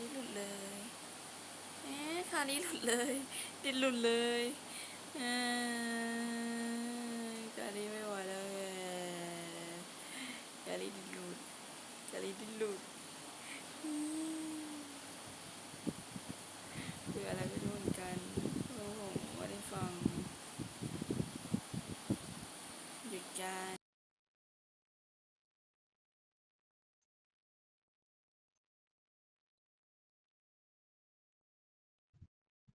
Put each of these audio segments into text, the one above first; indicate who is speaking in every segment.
Speaker 1: นี้หลุดเลยเอ๊ะคานี้หลุดเลยดินหลุดเลยเอ้ยคานี้ไม่ไหวแล้วคานี้ดินหลุดคานี้ดินหลุดคืออะไรไม่รู้เหมือนกันเพราะผมไม่ได้ฟังหยุดการ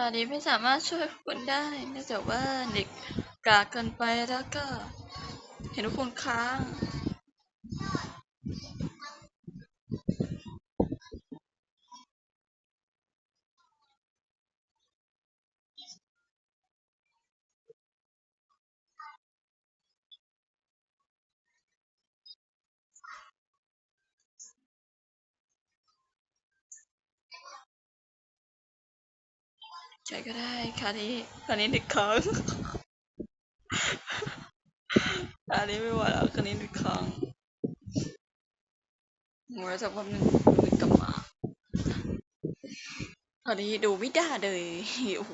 Speaker 1: ตอนนี้ไม่สามารถช่วยคุณได้เนื่องจากว่าเด็กกากเกินไปแล้วก็เห็นทุกคนค้าง ใครก็ได้คราวนี้คราวนี้เด็กค้างคราวนี้ไม่ไหวแล้วคราวนี้เด็กค้างโอ้ยสักพักหนึ่งนึกกลับมาคราวนี้ดูไม่ได้เลยโอ้โห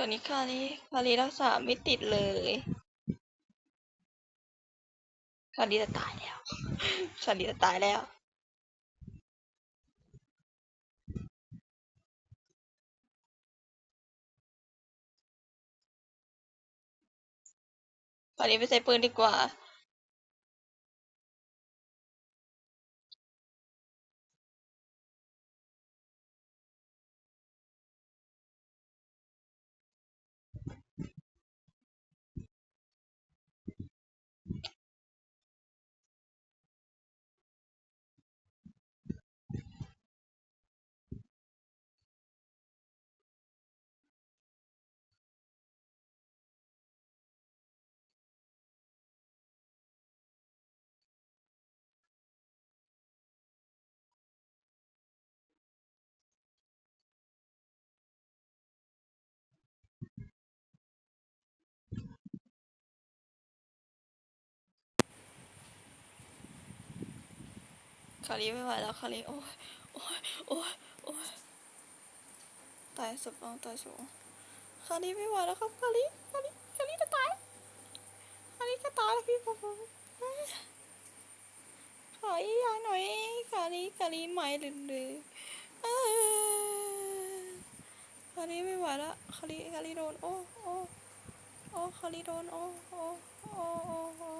Speaker 1: ตอนนี้คารีคารีรักษาไม่ติดเลย คารีจะตายแล้ว คารีจะตายแล้ว คารีไปใช้ปืนดีกว่า คาวนี้ไม่ไหวแล้วคาวนี้โอ้ยโอ้ยโอ้ยโอ้ยตายสุดลองตายสูงคาวนี้ไม่ไหวแล้วครับคาวนี้คาวนี้คาวนี้จะตายคาวนี้จะตายแล้วพี่ผมขออีกอย่างหน่อยคาวนี้คาวนี้ไม่ลืมเลยเอ้ยคาวนี้ไม่ไหวแล้วคาวนี้คาวนี้โดนโอ้โอ้โอ้คาวนี้โดนโอ้โอ้โอ้โอ้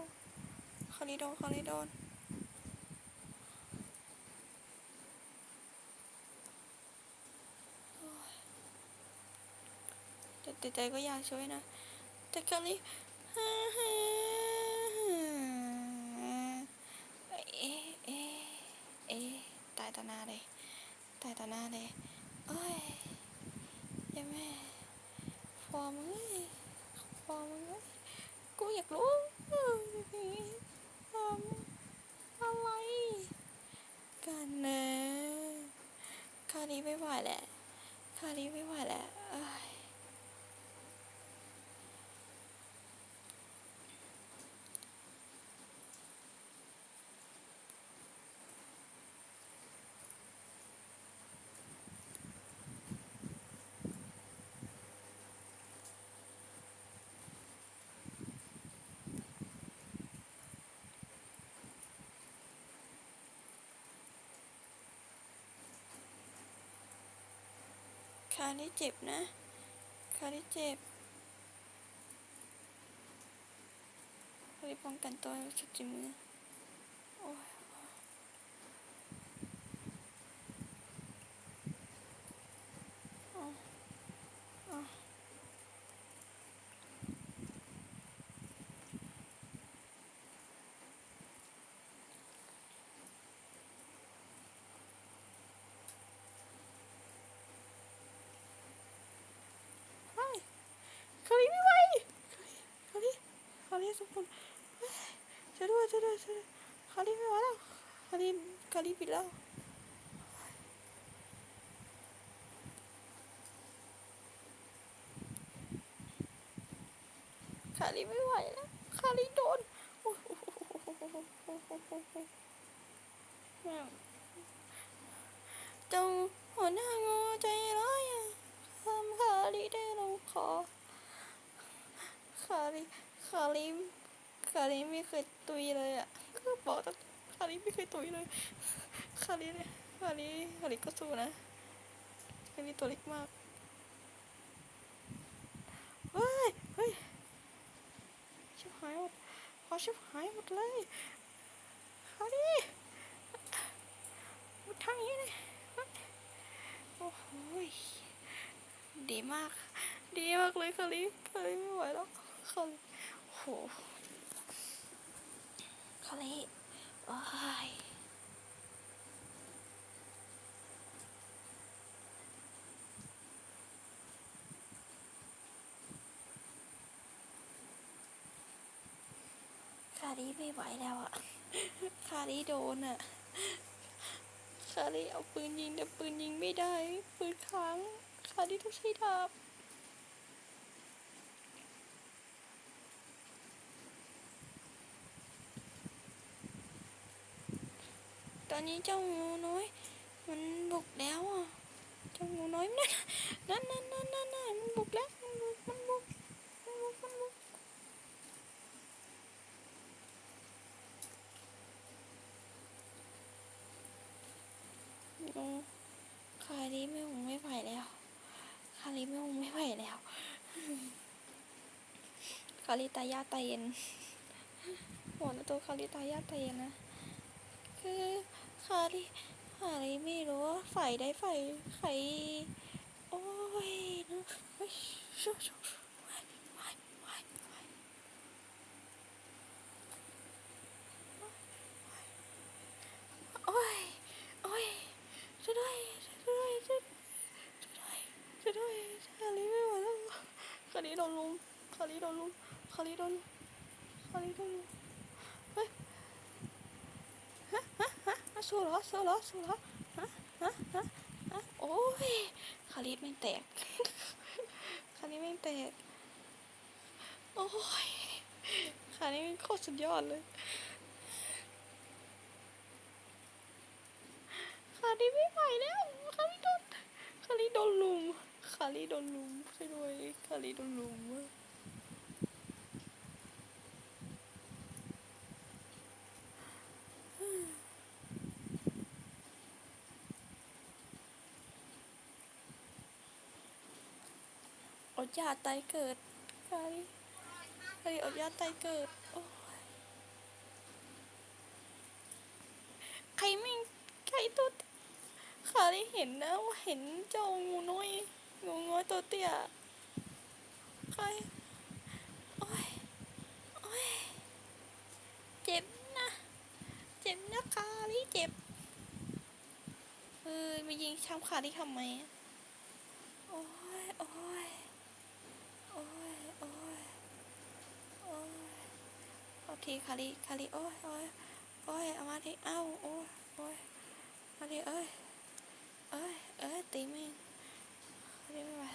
Speaker 1: คาวนี้โดนคาวนี้โดน แต่ใจก็อยากช่วยนะ แต่คราวนี้เอ๊ะเอ๊ะเอ๊ะตายต่อหน้าเลย ตายต่อหน้าเลยโอ้ยยังแม่ฟอร์มเอ้ยฟอร์มเอ้ยกูอยากรู้ออฟอร์มอะไรกันนะคราวนี้ไม่ไหวแหละคราวนี้ไม่ไหวแล้ว คาที่เจ็บนะ คาที่เจ็บคาริป้องกันตัวชุดจิมือโอ้ยเอาเอาเฮ้ยคาริไม่ไหวคาริ คาริสมบูรณ์เฮ้ยช่วยด้วยช่วยด้วยช่วยด้วยคาริไม่ไหวแล้วคาริคาริปิดแล้วคาริไม่ไหวแล้วคาริโดนโอ้โหแม่งเจ้าหัวหน้างอใจร้ายทำคาริได้ลงคอคาริ คาริมคาริมไม่เคยตุยเลยอะก็บอกแต่คาริมไม่เคยตุยเลยคาริเนี่ยคาริคาริก็สู้นะคาริตัวเล็กมากเฮ้ยเฮ้ยชิบหายหมดพอชิบหายหมดเลยเอาดิมุดทางนี้เลยโอ้โหยดีมาก ดีมากเลยคาริคาริไม่ไหวแล้วคาริ โอ้โหคาริโอ้ยคาริไม่ไหวแล้วอะคาริโดนอะคาริเอาปืนยิงแต่ปืนยิงไม่ได้ ปืนค้างคาริต้องใช้ดาบ อนนี้เจ้างูน้อย มันบุกแล้วอะ เจ้างูน้อยนั่นนั่นนั่นนั่นนั่นมันบุกแล้ว มันบุก มันบุก มันบุก มันบุก คาริไม่หงไม่ไหวแล้ว คาริไม่หงไม่ไหวแล้ว คาริตายาตายเย็นหมดแล้วตัวคาริตายาตายเย็นนะ คือ คาริคาริไม่รู้ว่าฝ่ายใดฝ่ายใคร โอ้ยนะเฮ้ยชูชูว้ายว้ายว้ายว้ายโอ้ย โอ้ยช่วยด้วยช่วยด้วยช่วยด้วยช่วยด้วยคาริไม่ไหวแล้วคาริโดนลุมคาริโดนลุมคาริโดนคาริโดนลุมเฮ้ย อะ สู้เหรอสู้เหรอสู้เหรอฮะฮะฮะฮะโอ้ยคาริสแม่แตกคาริสแม่แตกโอ้ยคาริสโคตรสุดยอดเลยคาริสไม่ไหวแล้วคาริสโดนคาริสโดนลุมคาริสโดนลุมช่วยด้วยคาริสโดนลุม อ ดยาตายเกิดใคริครอดยาตายเกิดโอ้ใครไม่ใครตัวเตี้ยคาริเห็นนะว่าเห็นเจ้างูน้อยงูน้อยตัวเตี้ยใครโอ้ยโอ้ยเจ็บนะเจ็บนะคาริเจ็บเออมายิงช้ำคาริทำไมโอ้ยโอ้ย อ้ยโอ้ยโอ้ยเอาทีคาริคาริโอ้ยโอ้ยโอ้ยเอามาทีเอ้าโอ้ยโอ้ยมาทีเอ้ยเอ้ยเอ้ยตีแม่งคาริไม่ไหว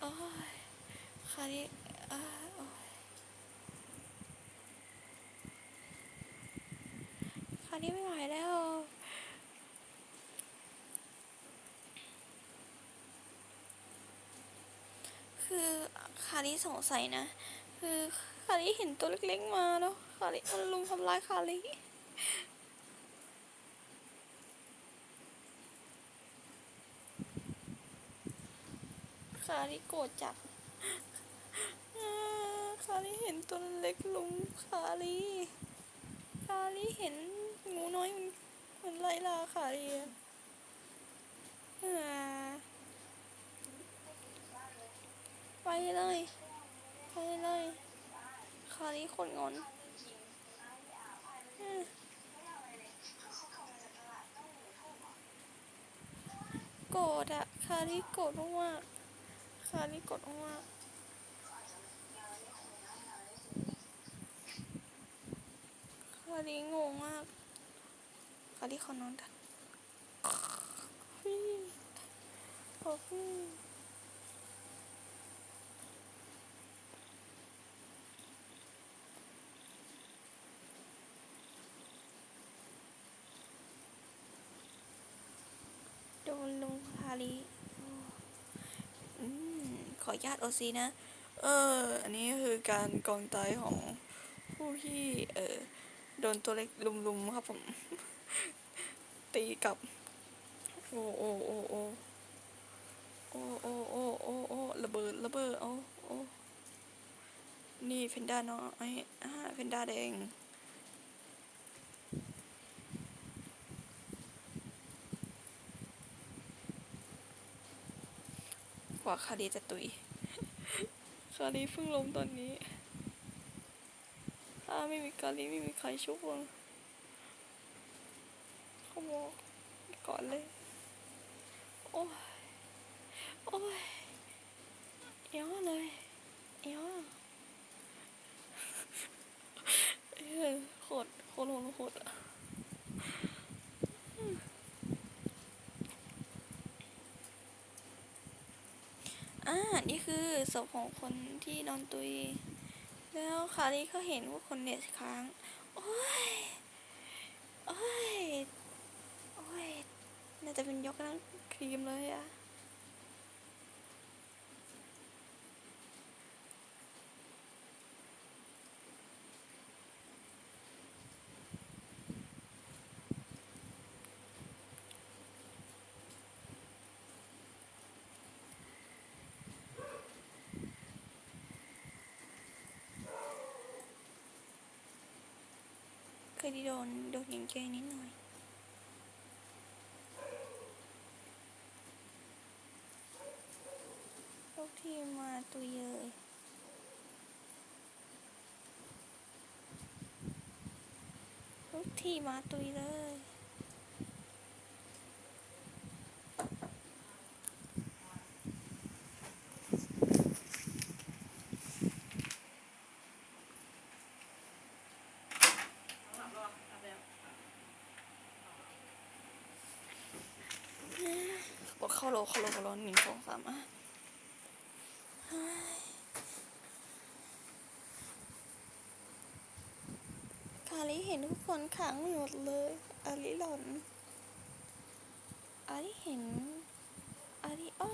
Speaker 1: โอ้ยคาริเอ้ยโอ้ยคาริไม่ไหวแล้ว คือคา ริสงสัยนะ คือคาริเห็นตัวเล็กๆมาแล้วคาริมันลุมทำร้ายคาริคาริโกรธจัดคาริเห็นตัวเล็กลุงคาริคาริเห็นงูน้อยมันมันไล่ล่าคาริอ่า ไปเลย ไปเลยคาริคนงอนโกรธอะคาริโกรธมากคาริโกรธมากคาริงงมากคาริขอนอนกันพี่ขอบคุณ โดนลุ งคาริอืมขอญาตโอซีนะ เออ อันนี้คือการกองตายของผู้ที่เออโดนตัวเล็กลุมๆครับผม ตีกับ โอ้โอ้โอ้โอ้โอ้โอ้โอ้โอ้โอ้ระเบิดระเบิดเอาโอ้นี่เพนด้าน้อยอ่าเพนด้าแดง ว่าคารีจะตุยคารีเพิ่งลงตอนนี้ถ้าไม่มีคารีไม่มีใครชุบเลยเขาบอกก่อนเลย โอ้ย โอ้ยย้อเลยย้อเออโคตรโคตรโหดโหดอ อ่านี่คือศพของคนที่นอนตุย แล้วคาริก็เห็นว่าคนเน็ตค้าง โอ้ย โอ้ย โอ้ย น่าจะเป็นยกน้ำครีมเลยอะ เคยได้โดนโดนอย่างเจนิดหน่อยลูกทีมมาตัวเยอยลูกทีมมาตุยเลย โลเข้าโลเข้าโลหนึ่งสองสามอะคาริเห็นทุกคนขังหมดเลยอาริหล่อนอาริเห็นอาริอ้อ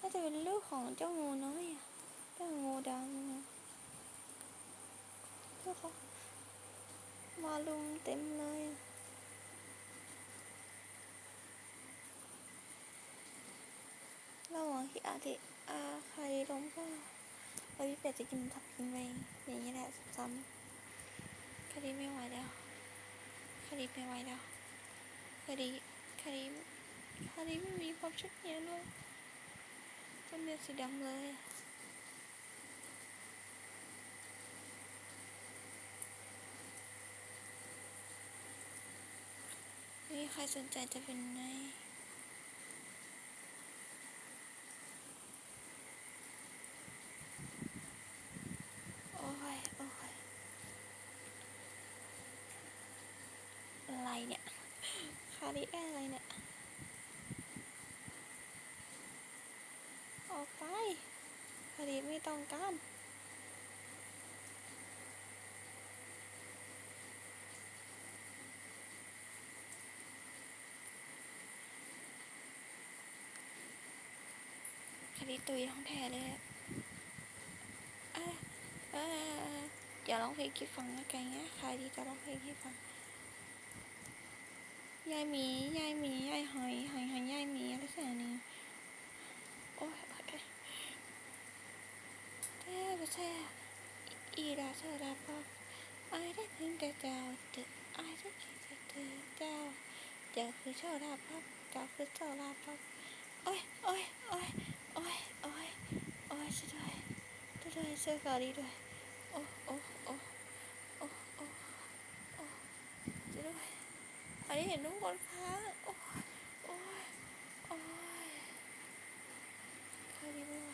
Speaker 1: น่าจะเป็นลูกของเจ้างูน้อยอะเจ้างูดำล้วเขามาลุมเต็มเลยอะ ระหว่างที่อาทิอาใครล้มก็อาริเป็ดจะกินทับกินไปอย่างนี้แหละซ้ำๆคดีไม่ไหวแล้วคดีไม่ไหวแล้วคดีคดีคดีไม่มีความชัดเจนเลยเป็นเลือดสีดำเลยมีใครสนใจจะเป็นไงโอ้ย โอ้ย อะไรเนี่ย คาริแอร์อะไรเนี่ย ออกไปคาริไม่ต้องการคาริตุยท้องแท้เลยอะเออเอออย่าร้องเพลงคิดฟังนะแกงเงี้ยคาริจะร้องเพลงให้ฟัง ยายหมียายหมียายหอยหอยหอยยายหมีอะไรสักอย่างนึงโอ้ยโอ้ยโอ้ยก็ใช่อีราเธอราพอไอ้ได้ถึงแต่เจ้าเด็กไอ้ได้คิดแต่เธอเจ้าเจ้าคือเจ้าราพอเจ้าคือเจ้าราพอโอ้ยโอ้ยโอ้ยโอ้ยโอ้ยโอ้ยช่วยด้วยช่วยด้วยช่วยกาหลีด้วยโอ้โอ้โอ้โอ้โอ้โอ้ช่วยด้วย อันนี้เห็นทุกคนค้างโอ้ยโอ้ยโอ้ยเกาหลีไม่ไหว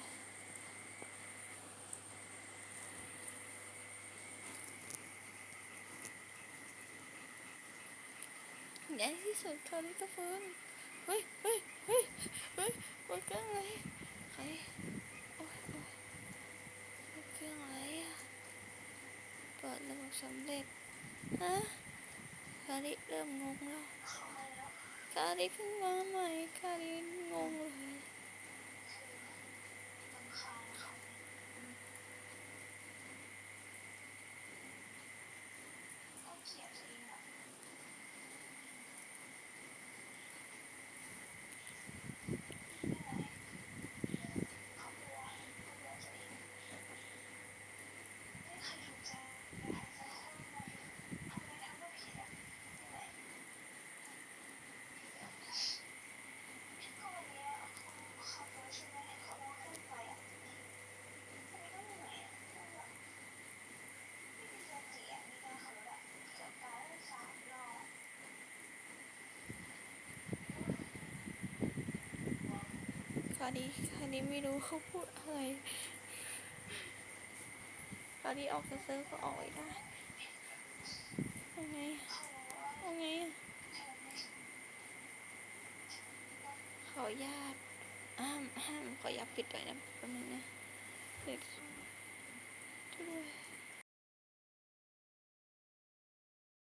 Speaker 1: ในที่สุดเขาได้ก็ฟื้นเฮ้ยเฮ้ยเฮ้ยเฮ้ยเปิดเครื่องอะไรใครโอ้ยโอ้ยเปิดเครื่องอะไรอะเปิดระบบสำเร็จฮะาริเริ่มงงแล้ว คาริเพิ่งมาใหม่ คาริงงเลย คราวนี้อันนี้ไม่รู้เขาพูดอะไรตอนนี้ออกจากเซิร์ฟก็ออกได้ยังไงยังไงขออนุญาตอ้ามอ้ามขออนุญาตปิดไว้นะแป๊บนึงนะเสร็จ